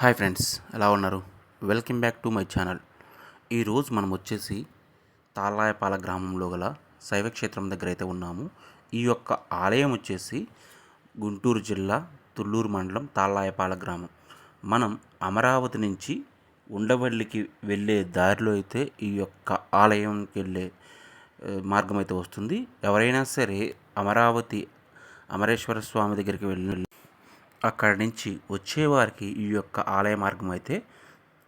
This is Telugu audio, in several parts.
హాయ్ ఫ్రెండ్స్ ఎలా ఉన్నారు? Welcome back to my channel. ఈరోజు మనం వచ్చేసి తాళాయపాల గ్రామంలో గల శైవక్షేత్రం దగ్గర అయితే ఉన్నాము. ఈ యొక్క ఆలయం వచ్చేసి గుంటూరు జిల్లా తుళ్ళూరు మండలం తాళాయపాల గ్రామం. మనం అమరావతి నుంచి ఉండవల్లికి వెళ్ళే దారిలో అయితే ఈ యొక్క ఆలయంకి వెళ్ళే మార్గం అయితే వస్తుంది. ఎవరైనా సరే అమరావతి అమరేశ్వర స్వామి దగ్గరికి వెళ్ళి అక్కడి నుంచి వచ్చేవారికి ఈ యొక్క ఆలయ మార్గం అయితే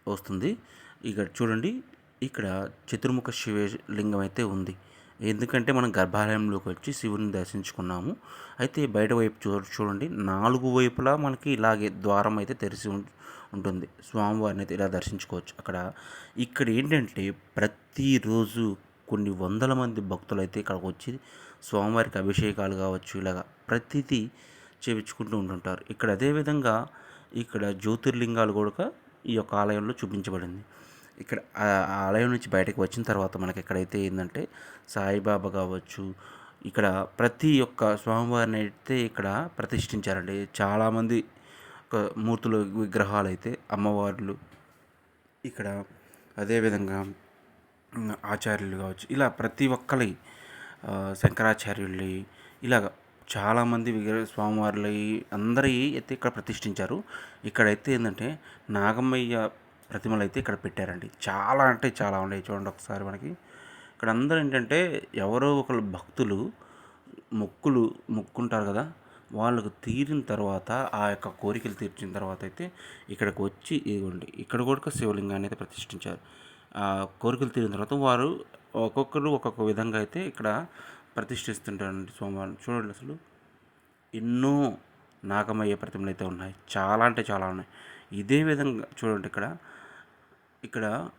వస్తుంది. ఇక్కడ చూడండి ఇక్కడ చతుర్ముఖ శివలింగం అయితే ఉంది. ఎందుకంటే మనం గర్భాలయంలోకి వచ్చి శివుని దర్శించుకున్నాము. అయితే బయట వైపు చూ చూడండి నాలుగు వైపులా మనకి ఇలాగే ద్వారం అయితే తెరిచి ఉం- ఉంటుంది. స్వామివారిని అయితే ఇలా దర్శించుకోవచ్చు. అక్కడ ఇక్కడ ఏంటంటే ప్రతిరోజు కొన్ని వందల మంది భక్తులు అయితే ఇక్కడికి వచ్చి స్వామివారికి అభిషేకాలు కావచ్చు ఇలాగా ప్రతిదీ చేయించుకుంటూ ఉంటుంటారు. ఇక్కడ అదేవిధంగా ఇక్కడ జ్యోతిర్లింగాలు కూడా ఈ యొక్క ఆలయంలో చూపించబడింది. ఇక్కడ ఆ ఆలయం నుంచి బయటకు వచ్చిన తర్వాత మనకి ఎక్కడైతే ఏంటంటే సాయిబాబా కావచ్చు ఇక్కడ ప్రతి ఒక్క స్వామివారిని అయితే ఇక్కడ ప్రతిష్ఠించారండి. చాలామంది ఒక మూర్తులు విగ్రహాలు అయితే అమ్మవార్లు ఇక్కడ అదేవిధంగా ఆచార్యులు కావచ్చు ఇలా ప్రతి ఒక్కరి శంకరాచార్యుల్ని ఇలాగ చాలామంది విగ్రహ స్వామివార్లు అందరి అయితే ఇక్కడ ప్రతిష్ఠించారు. ఇక్కడైతే ఏంటంటే నాగమ్మయ్య ప్రతిమలు అయితే ఇక్కడ పెట్టారండి. చాలా అంటే చాలా ఉన్నాయి చూడండి ఒకసారి మనకి. ఇక్కడ అందరూ ఏంటంటే ఎవరో ఒకరు భక్తులు మొక్కులు మొక్కుంటారు కదా వాళ్ళకు తీరిన తర్వాత ఆ యొక్క కోరికలు తీర్చిన తర్వాత అయితే ఇక్కడికి వచ్చి ఇదిగోండి ఇక్కడ కూడా శివలింగాన్ని అయితే ప్రతిష్ఠించారు. ఆ కోరికలు తీరిన తర్వాత వారు ఒక్కొక్కరు ఒక్కొక్క విధంగా అయితే ఇక్కడ ప్రతిష్ఠిస్తుంటారండి సోమవారం. చూడండి అసలు. ఎన్నో నాగమయ్య ప్రతిమలు అయితే ఉన్నాయి. చాలా అంటే చాలా ఉన్నాయి. ఇదే విధంగా చూడండి ఇక్కడ. ఇక్కడ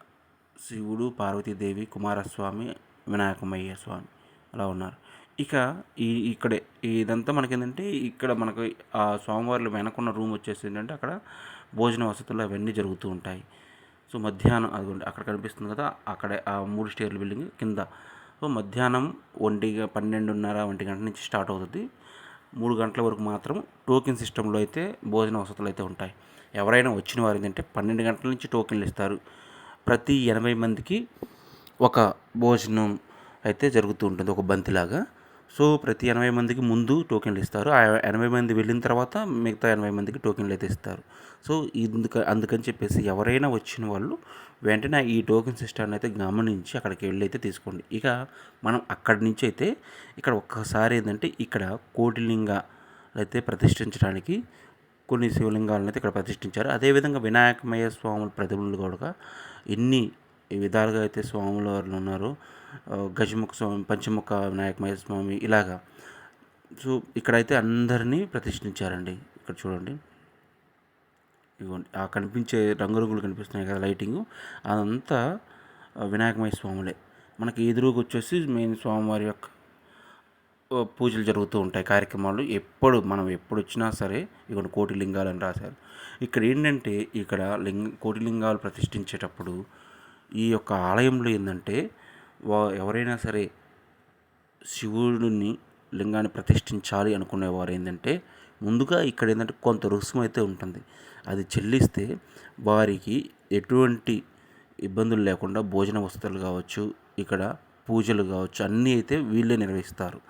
శివుడు పార్వతీదేవి కుమారస్వామి వినాయకమయ్య స్వామి అలా ఉన్నారు. ఇక ఈ ఇక్కడే ఇదంతా మనకి ఏంటంటే ఇక్కడ మనకు ఆ స్వామివార్లు వెనకున్న రూమ్ వచ్చేసి ఏంటంటే అక్కడ భోజన వసతులు అవన్నీ జరుగుతూ ఉంటాయి. సో మధ్యాహ్నం అదిగోండి అక్కడ కనిపిస్తుంది కదా. అక్కడే ఆ మూడు స్టేర్ల బిల్డింగ్ కింద. మధ్యాహ్నం ఒంటి పన్నెండున్నర ఒంటి గంట నుంచి స్టార్ట్ అవుతుంది. మూడు గంటల వరకు మాత్రం టోకెన్ సిస్టంలో అయితే భోజన వసతులు అయితే ఉంటాయి. ఎవరైనా వచ్చిన వారు ఏంటంటే పన్నెండు గంటల నుంచి టోకెన్లు ఇస్తారు. ప్రతి ఎనభై మందికి ఒక భోజనం అయితే జరుగుతూ ఉంటుంది ఒక బంతిలాగా. సో ప్రతి ఎనభై మందికి ముందు టోకెన్లు ఇస్తారు. ఆ ఎనభై మంది వెళ్ళిన తర్వాత మిగతా ఎనభై మందికి టోకెన్లు అయితే ఇస్తారు. సో ఇందుక అందుకని చెప్పేసి ఎవరైనా వచ్చిన వాళ్ళు వెంటనే ఈ టోకెన్ సిస్టాన్ని అయితే గమనించి అక్కడికి వెళ్ళి అయితే తీసుకోండి. ఇక మనం అక్కడి నుంచి అయితే ఇక్కడ ఒక్కసారి ఏంటంటే ఇక్కడ కోటిలింగ అయితే ప్రతిష్ఠించడానికి కొన్ని శివలింగాలను అయితే ఇక్కడ ప్రతిష్ఠించారు. అదేవిధంగా వినాయకమయ్య స్వాముల ప్రతిమలు కూడా ఎన్ని విధాలుగా అయితే స్వాముల వారు ఉన్నారు. గజముఖ స్వామి పంచముఖ వినాయకమయ స్వామి ఇలాగా. సో ఇక్కడైతే అందరినీ ప్రతిష్ఠించారండి. ఇక్కడ చూడండి. ఇగోండి ఆ కనిపించే రంగురంగులు కనిపిస్తున్నాయి కదా లైటింగ్. అదంతా వినాయకమయ వినాయకమయ్య స్వాములే. మనకి ఎదురుగా వచ్చేసి మెయిన్ స్వామివారి యొక్క పూజలు జరుగుతూ ఉంటాయి కార్యక్రమాలు. ఎప్పుడు మనం ఎప్పుడు వచ్చినా సరే ఇక్కడ కోటి లింగాలు అని రాశారు. ఇక్కడ ఏంటంటే ఇక్కడ లింగ కోటి లింగాలు ప్రతిష్ఠించేటప్పుడు ఈ యొక్క ఆలయంలో ఏంటంటే వా ఎవరైనా సరే శివుడిని లింగాన్ని ప్రతిష్ఠించాలి అనుకునేవారు ఏంటంటే ముందుగా ఇక్కడ ఏంటంటే కొంత రుసుము అయితే ఉంటుంది. అది చెల్లిస్తే వారికి ఎటువంటి ఇబ్బందులు లేకుండా భోజన వసతులు కావచ్చు ఇక్కడ పూజలు కావచ్చు అన్నీ అయితే వీళ్ళే నిర్వహిస్తారు.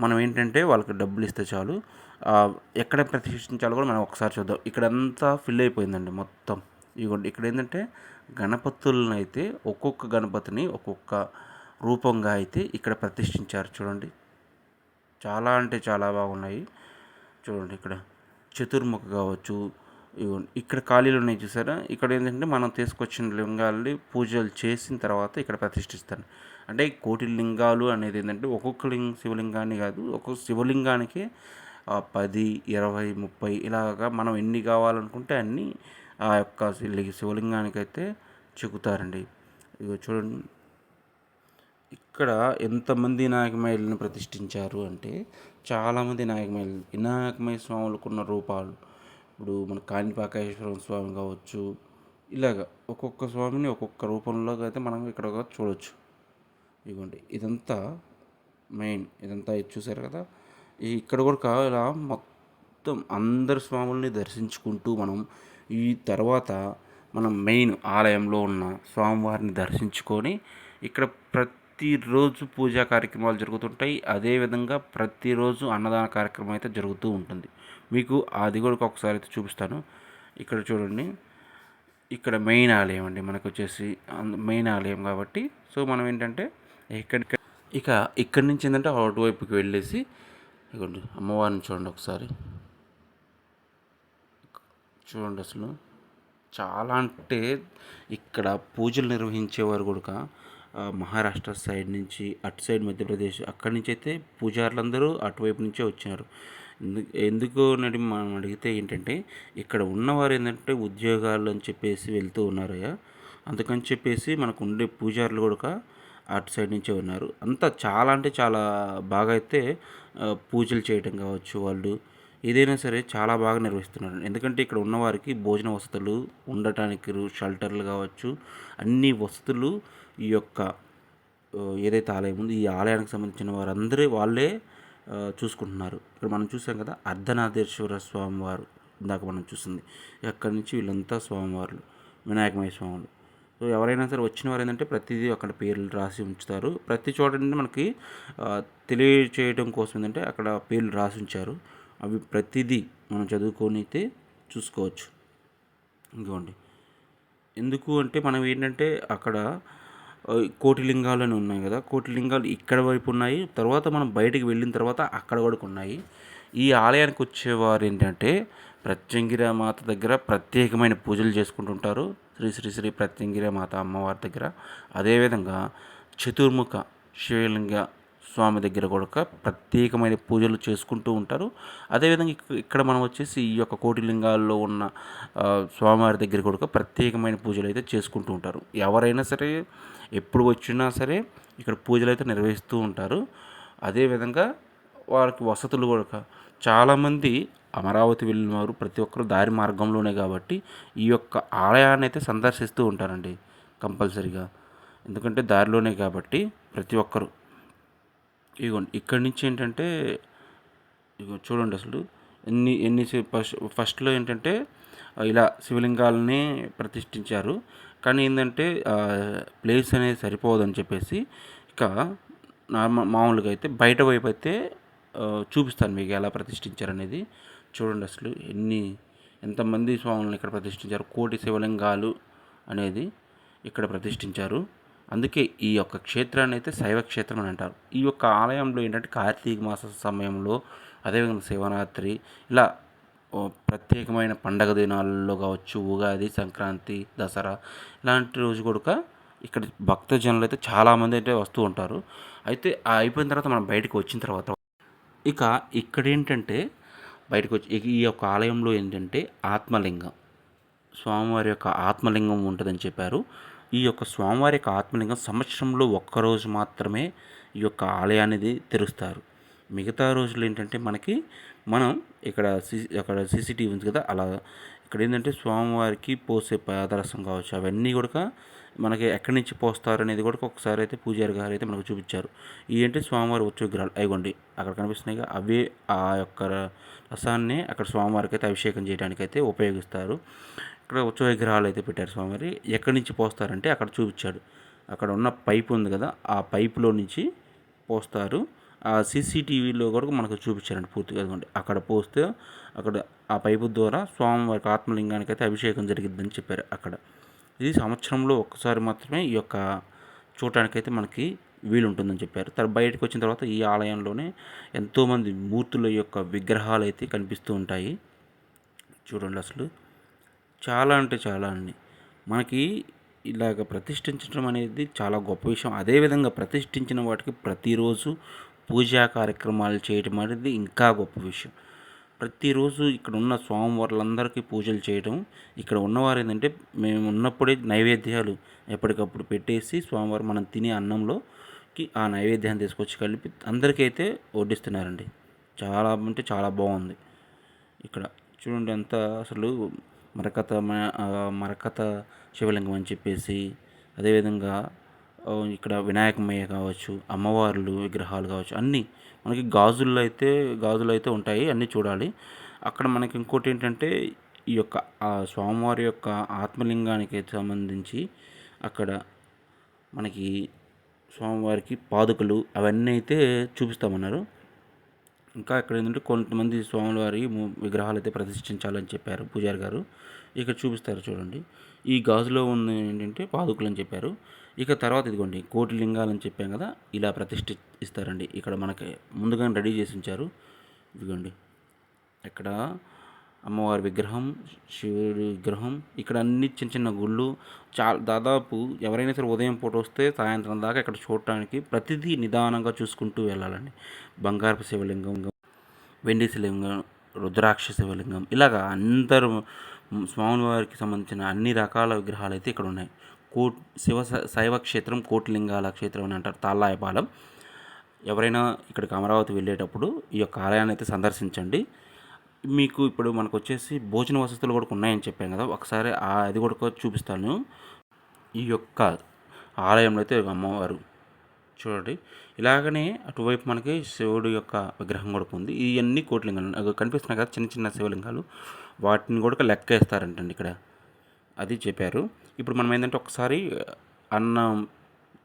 మనం ఏంటంటే వాళ్ళకి డబ్బులు ఇస్తే చాలు. ఎక్కడ ప్రతిష్ఠించాలో కూడా మనం ఒకసారి చూద్దాం. ఇక్కడంతా ఫిల్ అయిపోయిందండి మొత్తం. ఇదిగోండి ఇక్కడ ఏంటంటే గణపతులను అయితే ఒక్కొక్క గణపతిని ఒక్కొక్క రూపంగా అయితే ఇక్కడ ప్రతిష్ఠించారు. చూడండి చాలా అంటే చాలా బాగున్నాయి. చూడండి ఇక్కడ చతుర్ముఖ కావచ్చు. ఇక్కడ ఖాళీలు ఉన్నాయి చూసారా? ఇక్కడ ఏంటంటే మనం తీసుకొచ్చిన లింగాల్ని పూజలు చేసిన తర్వాత ఇక్కడ ప్రతిష్ఠిస్తాను అంటే కోటి లింగాలు అనేది ఏంటంటే ఒక్కొక్క లింగ శివలింగాన్ని కాదు ఒక్కొక్క శివలింగానికి పది ఇరవై ముప్పై ఇలాగా మనం ఎన్ని కావాలనుకుంటే అన్నీ ఆ యొక్క శివలింగానికైతే శివలింగానికి అయితే చెక్కుతారండి. ఇగో చూడండి. ఇక్కడ ఎంతమంది నాయకమయ్యలను ప్రతిష్ఠించారు అంటే చాలామంది నాయకమయ్యలు వినాయకమయ్య స్వాములకున్న రూపాలు. ఇప్పుడు మన కాణిపాకేశ్వరం స్వామి కావచ్చు ఇలాగ ఒక్కొక్క స్వామిని ఒక్కొక్క రూపంలో అయితే మనం ఇక్కడ చూడవచ్చు ఇదిగోండి ఇదంతా మెయిన్ ఇదంతా ఇది చూసారు కదా? ఇక్కడ కూడా ఇలా మొత్తం మొత్తం అందరు స్వాముల్ని దర్శించుకుంటూ మనం ఈ తర్వాత మనం మెయిన్ ఆలయంలో ఉన్న స్వామివారిని దర్శించుకొని ఇక్కడ ప్రతిరోజు పూజా కార్యక్రమాలు జరుగుతుంటాయి. అదేవిధంగా ప్రతిరోజు అన్నదాన కార్యక్రమం అయితే జరుగుతూ ఉంటుంది. మీకు అది కూడా ఒకసారి అయితే చూపిస్తాను. ఇక్కడ చూడండి. ఇక్కడ మెయిన్ ఆలయం అండి. మనకు వచ్చేసి మెయిన్ ఆలయం కాబట్టి. సో మనం ఏంటంటే ఇక్కడ ఇక ఇక్కడి నుంచి ఏంటంటే అటువైపుకి వెళ్ళేసి ఇదిగోండి అమ్మవారిని చూడండి ఒకసారి. చూడండి అసలు. చాలా అంటే ఇక్కడ పూజలు నిర్వహించేవారు కూడా మహారాష్ట్ర సైడ్ నుంచి అటు సైడ్ మధ్యప్రదేశ్ అక్కడి నుంచి అయితే పూజారులందరూ అటువైపు నుంచే వచ్చారు. ఎందుకు నడి మనం అడిగితే ఏంటంటే ఇక్కడ ఉన్నవారు ఏంటంటే ఉద్యోగాలు అని చెప్పేసి వెళ్తూ ఉన్నారయ్యా. అందుకని చెప్పేసి మనకు ఉండే పూజారులు కూడా అటు సైడ్ నుంచే ఉన్నారు. అంతా చాలా అంటే చాలా బాగా అయితే పూజలు చేయటం కావచ్చు వాళ్ళు ఏదైనా సరే చాలా బాగా నిర్వహిస్తున్నారు. ఎందుకంటే ఇక్కడ ఉన్నవారికి భోజన వసతులు ఉండటానికి షెల్టర్లు కావచ్చు అన్ని వసతులు ఈ యొక్క ఏదైతే ఆలయం ఉందో ఈ ఆలయానికి సంబంధించిన వారందరూ వాళ్ళే చూసుకుంటున్నారు. ఇక్కడ మనం చూసాం కదా అర్ధనాథేశ్వర స్వామివారు ఇందాక మనం చూసింది. అక్కడి నుంచి వీళ్ళంతా స్వామివార్లు వినాయకమయ స్వాములు. సో ఎవరైనా సరే వచ్చిన వారు ఏంటంటే ప్రతిదీ అక్కడ పేర్లు రాసి ఉంచుతారు. ప్రతి చోట మనకి తెలియచేయడం కోసం ఏంటంటే అక్కడ పేర్లు రాసి ఉంచారు. అవి ప్రతిదీ మనం చదువుకొని అయితే చూసుకోవచ్చు. ఇంకోండి. ఎందుకు అంటే మనం ఏంటంటే అక్కడ కోటిలింగాలు అని ఉన్నాయి కదా. కోటిలింగాలు ఇక్కడ వైపు ఉన్నాయి తర్వాత మనం బయటికి వెళ్ళిన తర్వాత అక్కడ కూడా ఉన్నాయి. ఈ ఆలయానికి వచ్చేవారు ఏంటంటే ప్రత్యంగిర మాత దగ్గర ప్రత్యేకమైన పూజలు చేసుకుంటుంటారు. శ్రీ శ్రీ శ్రీ ప్రత్యంగిర మాత అమ్మవారి దగ్గర. అదేవిధంగా చతుర్ముఖ శివలింగ స్వామి దగ్గర కూడా ప్రత్యేకమైన పూజలు చేసుకుంటూ ఉంటారు. అదేవిధంగా ఇక్కడ మనం వచ్చేసి ఈ యొక్క కోటిలింగాల్లో ఉన్న స్వామివారి దగ్గర కూడా ప్రత్యేకమైన పూజలు అయితే చేసుకుంటూ ఉంటారు. ఎవరైనా సరే ఎప్పుడు వచ్చినా సరే ఇక్కడ పూజలు అయితే నిర్వహిస్తూ ఉంటారు. అదేవిధంగా వారికి వసతులు కూడా చాలామంది అమరావతి వెళ్ళిన వారు ప్రతి ఒక్కరు దారి మార్గంలోనే కాబట్టి ఈ యొక్క ఆలయాన్ని అయితే సందర్శిస్తూ ఉంటారండి కంపల్సరిగా. ఎందుకంటే దారిలోనే కాబట్టి ప్రతి ఒక్కరు ఇదిగోండి ఇక్కడి నుంచి ఏంటంటే ఇగో చూడండి అసలు ఎన్ని ఎన్ని ఫస్ట్ ఫస్ట్లో ఏంటంటే ఇలా శివలింగాలని ప్రతిష్ఠించారు. కానీ ఏంటంటే ప్లేస్ అనేది సరిపోదని చెప్పేసి ఇక నార్మల్ మామూలుగా అయితే బయట వైపు అయితే చూపిస్తాను మీకు ఎలా ప్రతిష్ఠించారనేది చూడండి అసలు ఎన్ని ఎంతమంది స్వాములను ఇక్కడ ప్రతిష్ఠించారు కోటి శివలింగాలు అనేది ఇక్కడ ప్రతిష్ఠించారు. అందుకే ఈ యొక్క క్షేత్రాన్ని అయితే శైవ క్షేత్రం అని అంటారు. ఈ యొక్క ఆలయంలో ఏంటంటే కార్తీక మాస సమయంలో అదేవిధంగా శివరాత్రి ఇలా ప్రత్యేకమైన పండగ దినాల్లో కావచ్చు ఉగాది సంక్రాంతి దసరా ఇలాంటి రోజు కూడా ఇక్కడ భక్తజనులు అయితే చాలామంది అయితే వస్తూ ఉంటారు. అయితే అయిపోయిన తర్వాత మనం బయటకు వచ్చిన తర్వాత ఇక ఇక్కడ ఏంటంటే బయటకు వచ్చి ఈ యొక్క ఆలయంలో ఏంటంటే ఆత్మలింగం. స్వామివారి యొక్క ఆత్మలింగం ఉంటుందని చెప్పారు. ఈ యొక్క స్వామివారి యొక్క ఆత్మలింగం సంవత్సరంలో ఒక్కరోజు మాత్రమే ఈ యొక్క ఆలయాన్ని తెరుస్తారు. మిగతా రోజులు ఏంటంటే మనకి మనం ఇక్కడ సీసీ అక్కడ సీసీటీవీ ఉంది కదా అలా ఇక్కడ ఏంటంటే స్వామివారికి పోసే పాదరసం కావచ్చు అవన్నీ కూడా మనకి ఎక్కడి నుంచి పోస్తారు అనేది కూడా ఒకసారి అయితే పూజారి గారు అయితే మనకు చూపించారు. ఏంటంటే స్వామివారి వచ్చే విగ్రహాలు అయిగోండి అక్కడ కనిపిస్తున్నాయి అవే ఆ యొక్క రసాన్ని అక్కడ స్వామివారికి అయితే అభిషేకం చేయడానికి అయితే ఉపయోగిస్తారు. అక్కడ ఉత్సవ విగ్రహాలు అయితే పెట్టారు స్వామివారి. ఎక్కడి నుంచి పోస్తారంటే అక్కడ చూపించాడు. అక్కడ ఉన్న పైప్ ఉంది కదా ఆ పైపులో నుంచి పోస్తారు. ఆ సీసీటీవీలో కూడా మనకు చూపించారండి పూర్తిగా అదిగోండి. అక్కడ పోస్తే అక్కడ ఆ పైపు ద్వారా స్వామివారికి ఆత్మలింగానికి అయితే అభిషేకం జరిగిద్దని చెప్పారు అక్కడ. ఇది సంవత్సరంలో ఒక్కసారి మాత్రమే ఈ యొక్క చూడటానికైతే మనకి వీలు ఉంటుందని చెప్పారు. తర్వాత బయటకు వచ్చిన తర్వాత ఈ ఆలయంలోనే ఎంతోమంది మూర్తుల యొక్క విగ్రహాలు అయితే కనిపిస్తూ ఉంటాయి. చూడండి అసలు. చాలా అంటే చాలా అండి. మనకి ఇలాగ ప్రతిష్ఠించడం అనేది చాలా గొప్ప విషయం. అదేవిధంగా ప్రతిష్ఠించిన వాటికి ప్రతిరోజు పూజా కార్యక్రమాలు చేయటం అనేది ఇంకా గొప్ప విషయం. ప్రతిరోజు ఇక్కడ ఉన్న స్వామివార్లందరికీ పూజలు చేయడం ఇక్కడ ఉన్నవారు ఏంటంటే మేము ఉన్నప్పుడే నైవేద్యాలు ఎప్పటికప్పుడు పెట్టేసి స్వామివారు మనం తినే అన్నంలోకి ఆ నైవేద్యాన్ని తీసుకొచ్చి కలిపి అందరికీ అయితే వడ్డిస్తున్నారండి. చాలా అంటే చాలా బాగుంది. ఇక్కడ చూడండి అంత అసలు మరకత మరకత శివలింగం అని చెప్పేసి అదేవిధంగా ఇక్కడ వినాయకమయ్య కావచ్చు అమ్మవార్లు విగ్రహాలు కావచ్చు అన్నీ మనకి గాజుల్లో అయితే గాజులు అయితే ఉంటాయి అన్నీ చూడాలి. అక్కడ మనకి ఇంకోటి ఏంటంటే ఈ యొక్క ఆ స్వామివారి యొక్క ఆత్మలింగానికి సంబంధించి అక్కడ మనకి స్వామివారికి పాదుకలు అవన్నీ అయితే చూపిస్తామన్నారు. ఇంకా ఇక్కడ ఏంటంటే కొంతమంది స్వామివారి విగ్రహాలు అయితే ప్రతిష్ఠించాలని చెప్పారు పూజారి గారు. ఇక్కడ చూపిస్తారు చూడండి. ఈ గాజులో ఉన్న ఏంటంటే పాదుకులు అని చెప్పారు. ఇక తర్వాత ఇదిగోండి కోటి లింగాలు అని చెప్పాం కదా ఇలా ప్రతిష్ఠి ఇస్తారండి ఇక్కడ మనకి ముందుగానే రెడీ చేసి ఉంచారు. ఇదిగోండి. ఇక్కడ అమ్మవారి విగ్రహం శివుడి విగ్రహం ఇక్కడ అన్ని చిన్న చిన్న గుళ్ళు చా దాదాపు ఎవరైనా సరే ఉదయం పూట వస్తే సాయంత్రం దాకా ఇక్కడ చూడటానికి ప్రతిదీ నిదానంగా చూసుకుంటూ వెళ్ళాలండి. బంగారపు శివలింగం వెండి శివలింగం రుద్రాక్ష శివలింగం ఇలాగా అందరు స్వామివారికి సంబంధించిన అన్ని రకాల విగ్రహాలు అయితే ఇక్కడ ఉన్నాయి. కోట్ శివ శైవ క్షేత్రం కోటిలింగాల క్షేత్రం అని అంటారు తాళ్ళాయపాలెం ఎవరైనా ఇక్కడికి అమరావతి వెళ్ళేటప్పుడు ఈ యొక్క ఆలయాన్ని అయితే సందర్శించండి. మీకు ఇప్పుడు మనకు వచ్చేసి భోజన వసతులు కూడా ఉన్నాయని చెప్పాను కదా ఒకసారి అది కూడా చూపిస్తాను. ఈ యొక్క ఆలయంలో అయితే అమ్మవారు చూడండి. ఇలాగనే అటువైపు మనకి శివుడు యొక్క విగ్రహం కూడా ఉంది. ఇవన్నీ కోట్లింగాలు కనిపిస్తున్నాయి కదా చిన్న చిన్న శివలింగాలు. వాటిని కూడా లెక్కేస్తారంటండి ఇక్కడ. అది చెప్పారు. ఇప్పుడు మనం ఏంటంటే ఒకసారి అన్నం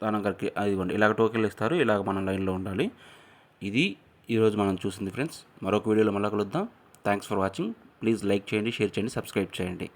దానం గారికి అదిగోండి ఇలాగ టోకెన్లు ఇస్తారు. ఇలాగ మనం లైన్లో ఉండాలి. ఇది ఈరోజు మనం చూసింది ఫ్రెండ్స్. మరొక వీడియోలో మళ్ళీ కలుద్దాం. Thanks for watching please like చేయండి షేర్ చేయండి సబ్స్క్రైబ్ చేయండి.